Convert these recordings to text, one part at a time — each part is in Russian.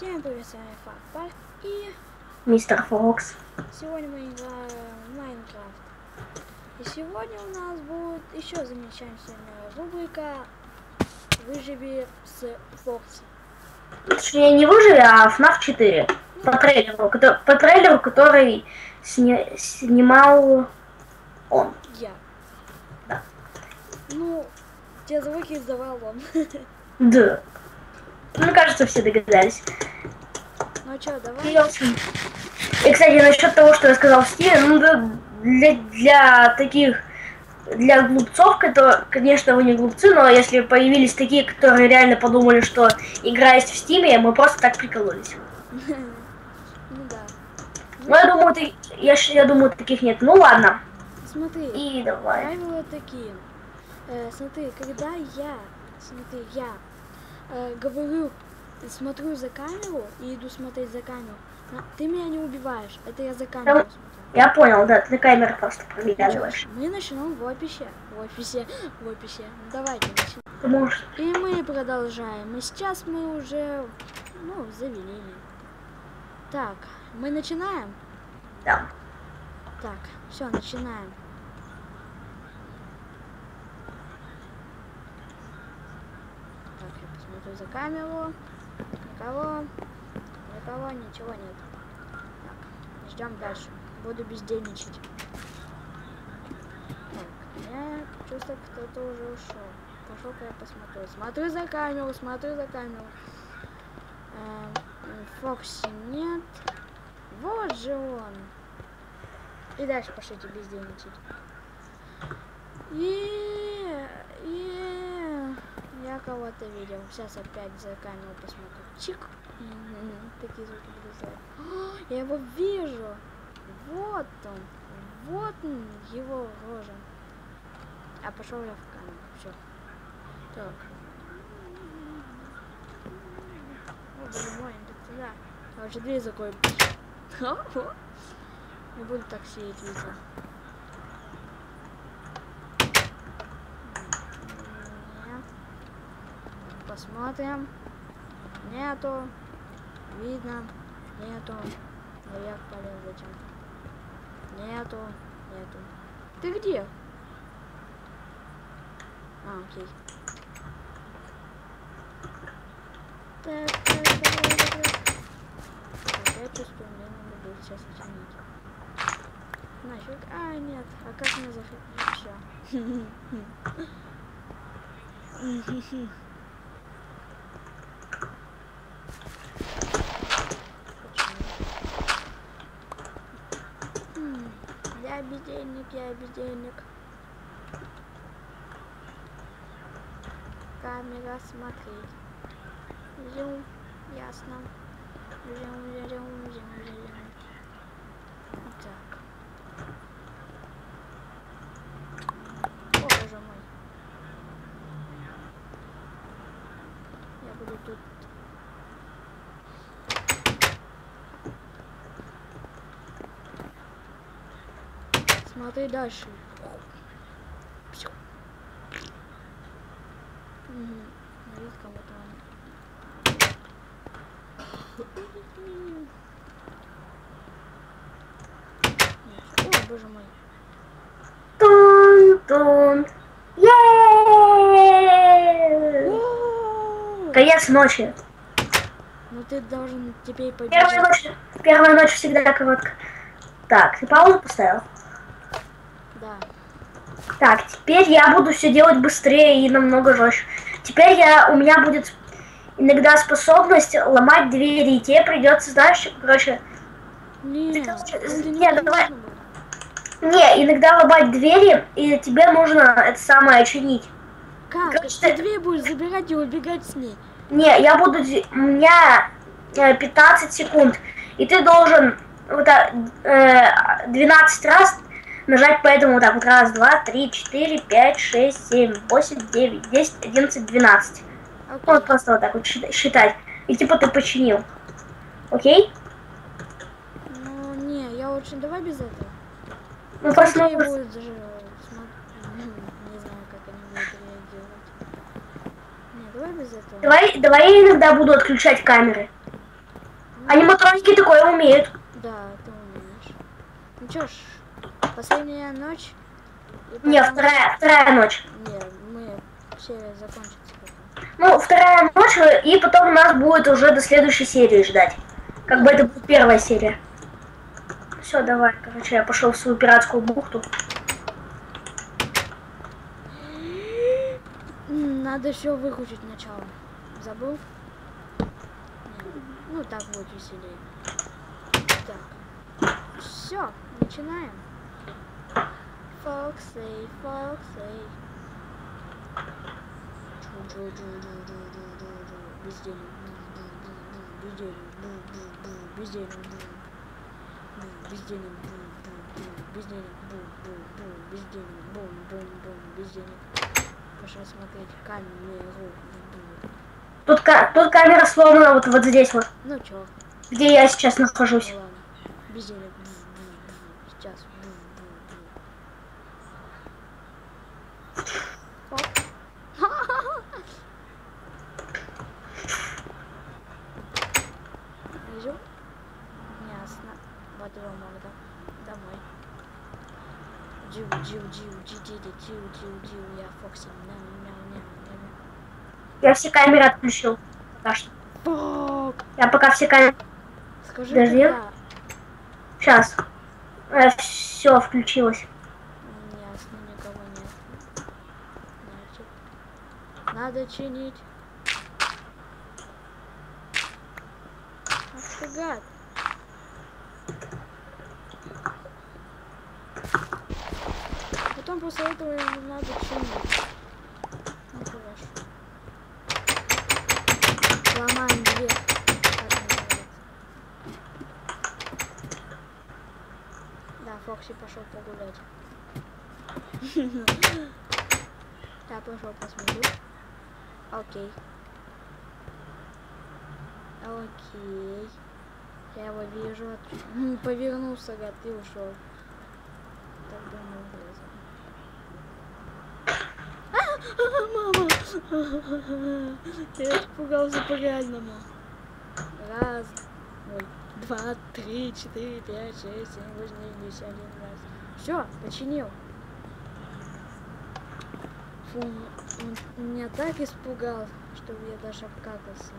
Всем привет, с вами Факпарк и Мистер Фокс. сегодня мы играем в Майнкрафт. И сегодня у нас будет еще замечательная рубрика «Выживи с Фокси». Точнее, не выжили, а FNAF 4. По трейлеру, по трейлеру который сня- снимал он. Я. Да. Ну, те звуки издавал он. Да. Мне кажется, все догадались. Ну что, давай? в общем, И, кстати, насчет того, что я сказал в Стиве, ну, для, для таких, для глупцов, которые, конечно, вы не глупцы, но если появились такие, которые реально подумали, что игра есть в Стиме, мы просто так прикололись. Ну да. Ну, я думаю, ты, я, я думаю, таких нет. Ну, ладно. Смотри, И давай. правила такие. Э, смотри, когда я, смотри, я э, говорю, смотрю за камеру и иду смотреть за камеру, на- ты меня не убиваешь. Это я за камеру Да. смотрю. Я понял, да, ты на камеру просто Ну проглядываешь. Мы начнем в описи. В описи. В описи. Ну, Давайте начнем. Ты можешь... И мы продолжаем. И сейчас мы уже, ну, завели. Так, мы начинаем? Да. Так, все, начинаем. Посмотрю за камеру. Никого. Никого, ничего нет. Ждем дальше. Буду бездельничать. Так, я чувствую, кто-то уже ушел. Пошел-ка я посмотрю. Смотрю за камеру, смотрю за камеру. М, Фокси нет. Вот же он. И дальше пошлите бездельничать. Е, е, Я кого-то видел. Сейчас опять за камеру посмотрю. Чик. Такие звуки буду. О, Я его вижу. Вот он. Вот он, его рожа. А пошел я в камеру. Все. Так. О, боже мой, иди туда. Короче, дверь закрой. Не буду так сидеть, видео. Нет. Посмотрим. Нету. Видно. Нету. Наверх полез зачем? Нету. Нету. Ты где? А, окей. Так, так, так, так, так. Я чувствую, мне надо будет сейчас починить. Нафиг. А, нет. А как мне заходить? Все. Я бездельник, я бездельник. Камера смотреть. Зум, ясно. Зум, зум, зум, зум, зум. Так. О, боже мой. Я буду тут. Смотри дальше. Мгм. Видит кого-то он. О, боже мой. Тун-тун. Конец ночи. Ну ты должен теперь Первая побежать. ночь, первая ночь всегда короткая. Так, ты паузу поставил? Так, теперь я буду все делать быстрее и намного жестче. Теперь я, у меня будет иногда способность ломать двери, и тебе придется, знаешь, короче, Нет, короче, не нет, давай. не, иногда ломать двери, и тебе нужно это самое чинить. Как? Короче, Ты ты- дверь будешь забирать и убегать с ней. Не, я буду, у меня э, 15 секунд, и ты должен вот э, 12 раз нажать по этому вот так вот раз, два, три, четыре, пять, шесть, семь, восемь, девять, десять, одиннадцать, двенадцать. Вот просто вот так вот счит- считать. И типа ты починил. Окей? Ну, не, я лучше давай без этого. Ну даже смо- Не знаю, как они будут реагировать. Не, давай без этого. Давай, давай я иногда буду отключать камеры. Аниматроники такое умеют. Да, ты умеешь. Ну чё ж, последняя ночь. и Не, потом- вторая, вторая ночь. Не, мы серия закончится потом. Ну, вторая ночь, э, и потом нас будет уже до следующей серии ждать. Как бы это будет первая серия. Все, давай, короче, я пошел в свою пиратскую бухту. Надо все выключить начало. Забыл? Ну так будет веселее. Так. Все, начинаем. Бездельник. Бездельник. Бездельник. Бездельник. Бездельник. Бум-бум-бум. Бездельник. Пошел смотреть камеру. Тут, ка- тут камера сломана вот, вот здесь вот, Ну чё, где я сейчас нахожусь. ну ладно. Бездельник. Бу-бу-бу. Сейчас. Бу-бу-бу. Оп. Вижу. Его морда. Домой. Джиу, джиу, джиу, джи, джи, джи, джиу, джиу, джиу, я Фокси. Мяу, мяу, мяу, мяу, Я все камеры отключил. Пока что. Фок! Я пока все камеры... Скажи, Подожди. когда? Сейчас. все включилось. Ясно, никого нет. Значит, надо чинить. Ах ты гад. Потом после этого ему надо чинить. Ну. Ломаем называется? Да, Фокси пошел погулять. Я пошел посмотрю. Окей. Окей. Я его вижу. Повернулся, гад, и ушел. Так думаю, Мама! Я испугался по-реальному. Раз, два, три, четыре, пять, шесть, семь, восемь, девять, десять, один, раз. Все, починил. Фу, он меня так испугал, что я даже обкакался.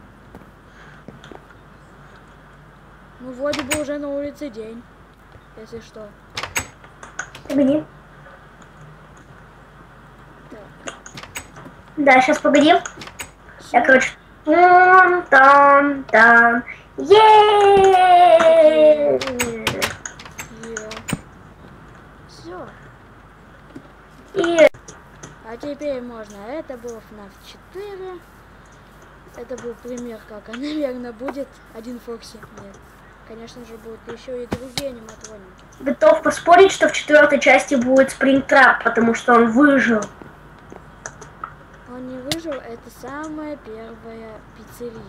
Ну, вроде бы уже на улице день, если что. Погоди. Так, Да, сейчас погоди. Я, короче... Там, там. Е! Все. И А теперь можно. Это был FNAF 4. Это был пример, как, а, наверное, будет один Фокси. Нет. Конечно же, будут еще и другие аниматроники. готов поспорить, что в четвертой части будет Спрингтрап, потому что он выжил. Он не выжил, это самая первая пиццерия.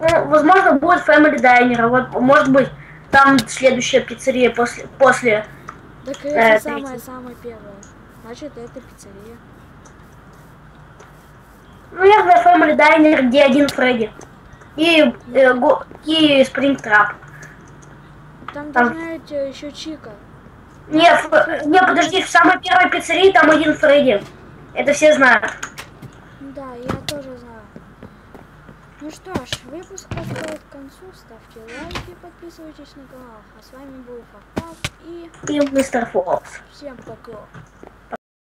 Ну, возможно, будет Family Diner. Вот, может быть, там следующая пиццерия после, после Так Э, это третий. самая-самая первая. Значит, это пиццерия. Ну, наверное, Family Diner, где один Фредди. И, э, го- и Спрингтрап. Там Там- должна быть э, еще Чика. Не, ф- не, подожди, в самой первой пиццерии там один Фредди. Это все знают. Да, я тоже знаю. Ну что ж, выпуск подходит к концу. Ставьте лайки, подписывайтесь на канал. А с вами был Фактав и И мистер Фокс. всем пока.